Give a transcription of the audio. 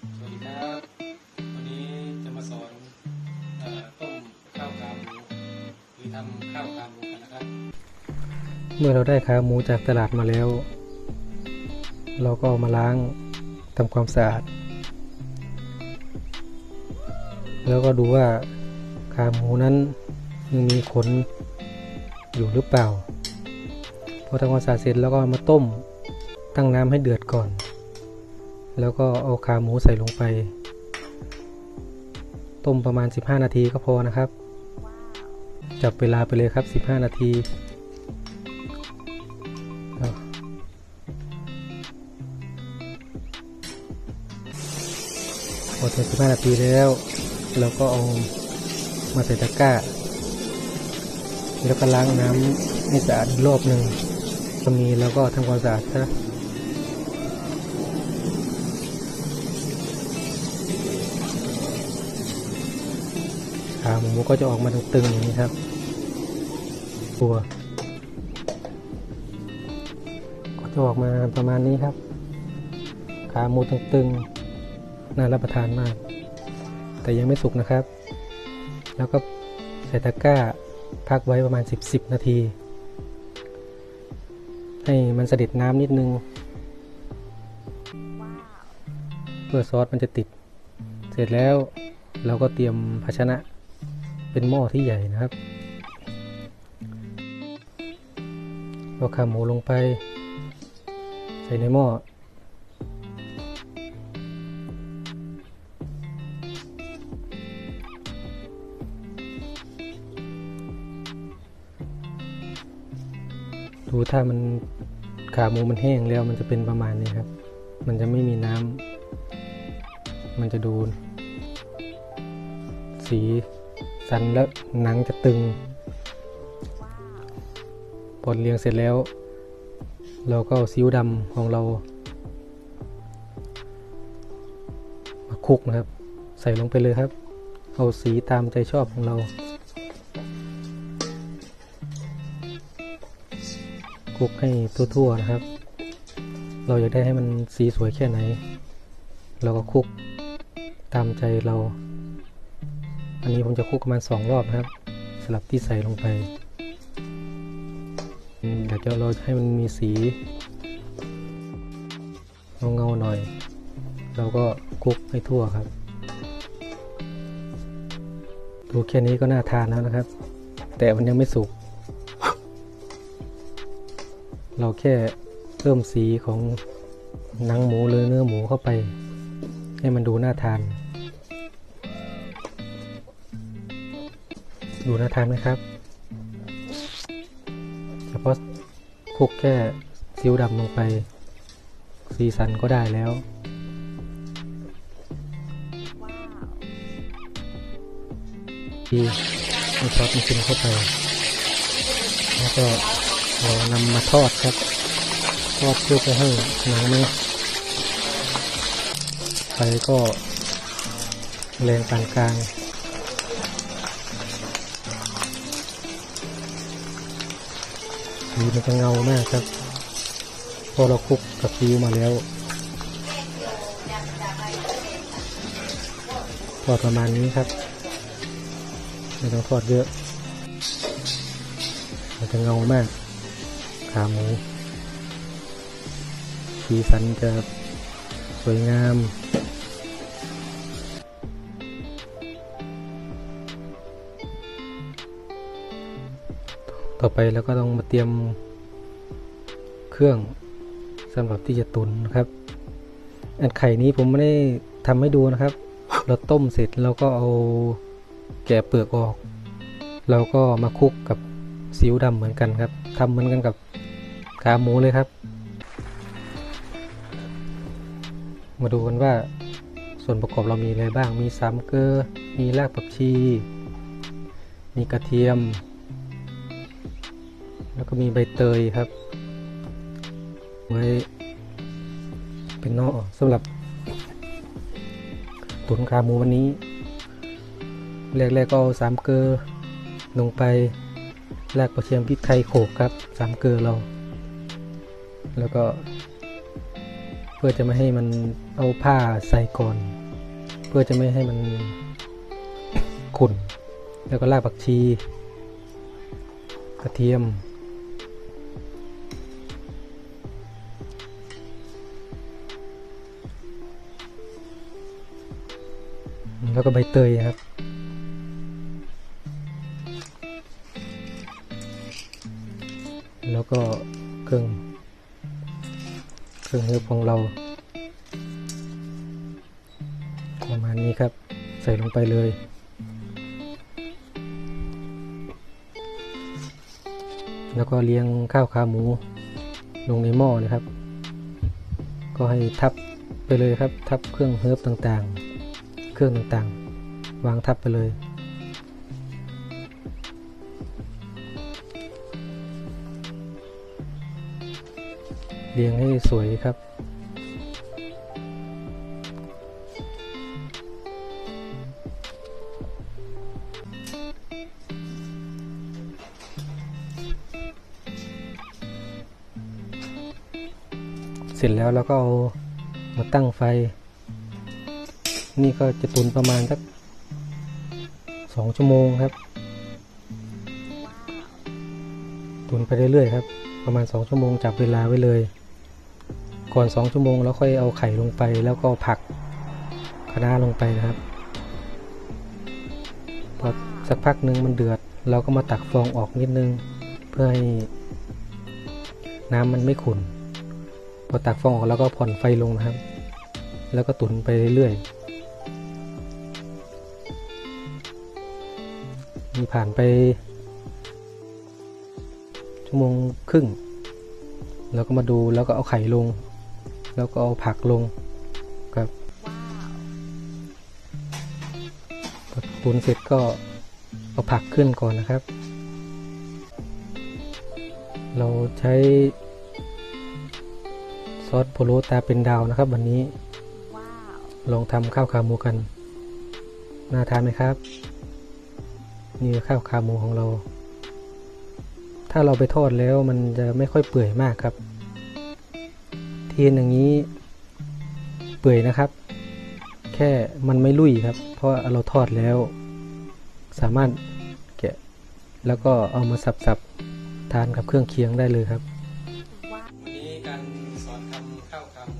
สวัสดีครับ วันนี้จะมาสอนอต้มข้าวขาหมูหรือทำข้าวขาหมูกันนะครับ เมื่อเราได้ขาหมูจากตลาดมาแล้ว เราก็เอามาล้างทำความสะอาด แล้วก็ดูว่าขาหมูนั้นยังมีขนอยู่หรือเปล่า พอทำความสะอาดเสร็จแล้วก็มาต้มตั้งน้ำให้เดือดก่อน แล้วก็เอาขาหมูใส่ลงไป ต้มประมาณ 15 นาทีก็พอนะครับ จับเวลาไปเลยครับ 15 นาทีพอถึง15 นาทีแล้วเราก็เอามาใส่ตะกร้า แล้วก็ล้างน้ำให้สะอาดอีกรอบหนึ่งก็มีแล้วก็ทำความสะอาดซะ ขาหมูก็จะออกมาตึงๆอย่างนี้ครับตัวก็จะออกมาประมาณนี้ครับ ขาหมูตึงๆน่ารับประทานมาก แต่ยังไม่สุกนะครับ แล้วก็ใส่ตะกร้าพักไว้ประมาณ 10-10 นาที ให้มันเสด็จน้ำนิดนึงเพื่อซอสมันจะติด เสร็จแล้วเราก็เตรียมภาชนะ เป็นหม้อที่ใหญ่นะครับเอาขาหมูลงไป ใส่ในหม้อดูถ้ามันขาหมูมันแห้งแล้วมันจะเป็นประมาณนี้ครับ มันจะไม่มีน้ำมันจะดูสี สันแล้วหนังจะตึงพอเรียงเสร็จแล้ว เราก็เอาซีอิ๊วดำของเรามาคลุกนะครับ ใส่ลงไปเลยครับ เอาสีตามใจชอบของเราคลุกให้ทั่วๆนะครับ เราอยากได้ให้มันสีสวยแค่ไหน เราก็คลุกตามใจเรา อันนี้ผมจะคลุกประมาณสองรอบนะครับ สลับที่ใส่ลงไปอืมเดี๋ยวจะเราให้มันมีสีเงาเงาๆหน่อย เราก็คลุกให้ทั่วครับ ดูแค่นี้ก็น่าทานแล้วนะครับ แต่มันยังไม่สุก เราแค่เพิ่มสีของหนังหมูหรือเนื้อหมูเข้าไป ให้มันดูน่าทาน ดูน่าทานไหมครับ เฉพาะคลุกแค่ซีอิ๊วดำลงไป สีสันก็ได้แล้วที่ให้ซอสมันซึมเข้าไป แล้วก็เรานำมาทอดครับ ทอดเพื่อจะให้หนังมันไฟก็แรงปานกลาง สีมันจะเงามากครับ พอเราคลุกกับซีอิ๊วมาแล้วทอดประมาณนี้ครับไม่ต้องทอดเยอะ มันจะเงามากขาหมูสีสันจะสวยงาม ต่อไปแล้วก็ต้องมาเตรียมเครื่องสำหรับที่จะตุนนะครับ อันไข่นี้ผมไม่ได้ทำให้ดูนะครับ เราต้มเสร็จเราก็เอาแกะเปลือกออกเราก็มาคลุกกับซีอิ๊วดำเหมือนกันครับทำเหมือนกันกับขาหมูเลยครับ มาดูกันว่าส่วนประกอบเรามีอะไรบ้าง มีสามเกลือ มีรากผักชี มีกระเทียม แล้วก็มีใบเตยครับ ไว้เป็นนอกสำหรับ ตุ๋นขาหมูวันนี้ แรกๆก็เอาสามเกลือลงไปแรกกระเทียมพริกไทยโขกครับสามเกลือเรา แล้วก็ เพื่อจะไม่ให้มันเอาผ้าใส่ก่อน เพื่อจะไม่ให้มันขุ่น แล้วก็รากผักชี กระเทียม แล้วก็ใบเตยครับ แล้วก็เครื่องเครื่องเฮือของเรา ประมาณนี้ครับ ใส่ลงไปเลยแล้วก็เลี้ยงข้าวขาหมูลงในหม้อนะครับ ก็ให้ทับไปเลยครับ ทับเครื่องเฮิร์บต่างๆ เครื่องต่างๆ วางทับไปเลย เรียงให้สวยครับเสร็จแล้วเราก็เอามาตั้งไฟ นี่ก็จะตุนประมาณสักสองชั่วโมงครับ ตุนไปเรื่อยๆครับ ประมาณสองชั่วโมงจับเวลาไว้เลย ก่อนสองชั่วโมงแล้วค่อยเอาไข่ลงไปแล้วก็ผักคะน้าลงไปนะครับ พอสักพักหนึ่งมันเดือด เราก็มาตักฟองออกนิดนึง เพื่อให้น้ำมันไม่ขุ่นพอตักฟองออกแล้วก็ผ่อนไฟลงนะครับ แล้วก็ตุนไปเรื่อยๆ ผ่านไป ชั่วโมงครึ่ง แล้วก็มาดูแล้วก็เอาไข่ลง แล้วก็เอาผักลงครับพอตุ๋นเสร็จก็เอาผักขึ้นก่อนนะครับ เราใช้ซอสโพโลตาเป็นดาวนะครับ วันนี้ ลองทำข้าวขาหมูกัน น่าทานไหมครับ นี่ข้าวขาหมูของเรา ถ้าเราไปทอดแล้วมันจะไม่ค่อยเปื่อยมากครับเทียนอย่างนี้เปื่อยนะครับ แค่มันไม่ลุ่ยครับ เพราะเราทอดแล้ว สามารถแกะแล้วก็เอามาสับๆทานกับเครื่องเคียงได้เลยครับ วันนี้การสอนทำข้าวขาหมู